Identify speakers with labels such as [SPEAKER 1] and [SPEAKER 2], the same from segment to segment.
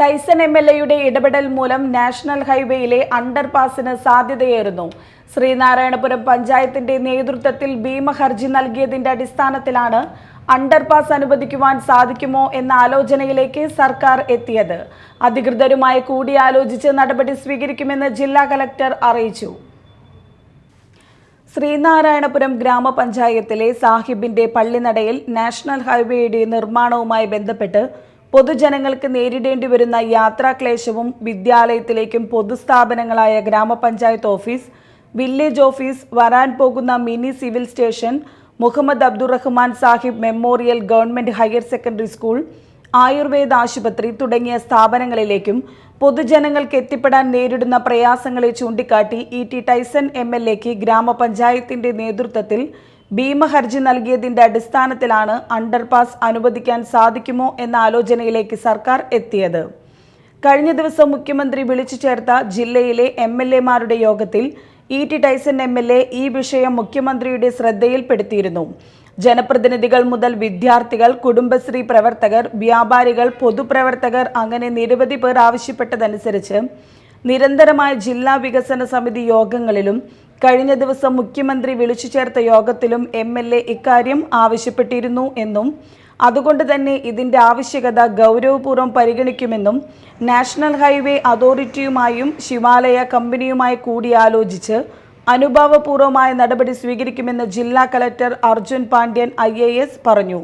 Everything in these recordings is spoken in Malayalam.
[SPEAKER 1] ടൈസൺ എം എൽ എയുടെ ഇടപെടൽ മൂലം നാഷണൽ ഹൈവേയിലെ അണ്ടർപാസിന് സാധ്യതയേറുന്നു. ശ്രീനാരായണപുരം പഞ്ചായത്തിന്റെ നേതൃത്വത്തിൽ ഭീമ ഹർജി നൽകിയതിന്റെ അടിസ്ഥാനത്തിലാണ് അണ്ടർപാസ് അനുവദിക്കുവാൻ സാധിക്കുമോ എന്ന ആലോചനയിലേക്ക് സർക്കാർ എത്തിയത്. അധികൃതരുമായി കൂടിയാലോചിച്ച് നടപടി സ്വീകരിക്കുമെന്ന് ജില്ലാ കലക്ടർ അറിയിച്ചു. ശ്രീനാരായണപുരം ഗ്രാമപഞ്ചായത്തിലെ സാഹിബിന്റെ പള്ളിനടയിൽ നാഷണൽ ഹൈവേയുടെ നിർമ്മാണവുമായി ബന്ധപ്പെട്ട് പൊതുജനങ്ങൾക്ക് നേരിടേണ്ടി വരുന്ന യാത്രാക്ലേശവും വിദ്യാലയത്തിലേക്കും പൊതുസ്ഥാപനങ്ങളായ ഗ്രാമപഞ്ചായത്ത് ഓഫീസ് വില്ലേജ് ഓഫീസ് വരാൻ പോകുന്ന mini civil station Muhammad Abdurahman Sahib memorial government higher secondary school Ayurveda ആശുപത്രി തുടങ്ങിയ സ്ഥാപനങ്ങളിലേക്കും പൊതുജനങ്ങൾക്ക് എത്തിപ്പെടാൻ നേരിടുന്ന പ്രയാസങ്ങളെ ചൂണ്ടിക്കാട്ടി E T Tyson M L എക്ക് ഗ്രാമപഞ്ചായത്തിന്റെ നേതൃത്വത്തിൽ ഭീമഹർജി നൽകിയതിന്റെ അടിസ്ഥാനത്തിലാണ് അണ്ടർപാസ് അനുവദിക്കാൻ സാധിക്കുമോ എന്ന ആലോചനയിലേക്ക് സർക്കാർ എത്തിയത്. കഴിഞ്ഞ ദിവസം മുഖ്യമന്ത്രി വിളിച്ചു ചേർത്ത ജില്ലയിലെ എം എൽ എമാരുടെ യോഗത്തിൽ E T Tyson M L A ഈ വിഷയം മുഖ്യമന്ത്രിയുടെ ശ്രദ്ധയിൽപ്പെടുത്തിയിരുന്നു. ജനപ്രതിനിധികൾ മുതൽ വിദ്യാർത്ഥികൾ കുടുംബശ്രീ പ്രവർത്തകർ വ്യാപാരികൾ പൊതുപ്രവർത്തകർ അങ്ങനെ നിരവധി പേർ ആവശ്യപ്പെട്ടതനുസരിച്ച് നിരന്തരമായ ജില്ലാ വികസന സമിതി യോഗങ്ങളിലും കഴിഞ്ഞ ദിവസം മുഖ്യമന്ത്രി വിളിച്ചു ചേർത്ത യോഗത്തിലും എം എൽ എ ഇക്കാര്യം ആവശ്യപ്പെട്ടിരുന്നു എന്നും അതുകൊണ്ട് തന്നെ ഇതിന്റെ ആവശ്യകത ഗൗരവപൂർവം പരിഗണിക്കുമെന്നും നാഷണൽ ഹൈവേ അതോറിറ്റിയുമായും ശിവാലയ കമ്പനിയുമായി കൂടിയാലോചിച്ച് അനുഭാവപൂർവമായ നടപടി സ്വീകരിക്കുമെന്ന് ജില്ലാ collector Arjun Pandian I A S പറഞ്ഞു.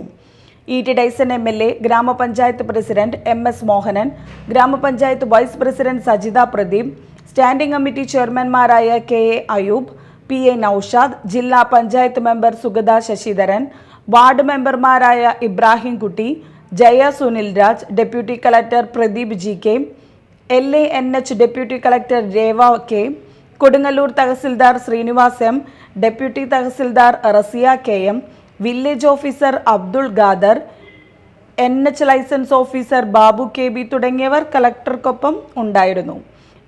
[SPEAKER 1] E T Tyson M L A ഗ്രാമപഞ്ചായത്ത് പ്രസിഡന്റ് എം എസ് മോഹനൻ ഗ്രാമപഞ്ചായത്ത് vice president Sajitha Pradeep standing committee ചെയർമാൻമാരായ K A Ayoob P A Noushad ജില്ലാ പഞ്ചായത്ത് മെമ്പർ സുഗത ശശിധരൻ വാർഡ് മെമ്പർമാരായ Ibrahim Kutty Jaya Sunil Raj deputy collector Pradeep G K L A N H deputy collector Reva K Kodungallur tahsildar Srinivas M deputy tahsildar Rasiya K M village officer Abdul Khader N H licence officer Babu K B തുടങ്ങിയവർ കളക്ടർക്കൊപ്പം ഉണ്ടായിരുന്നു.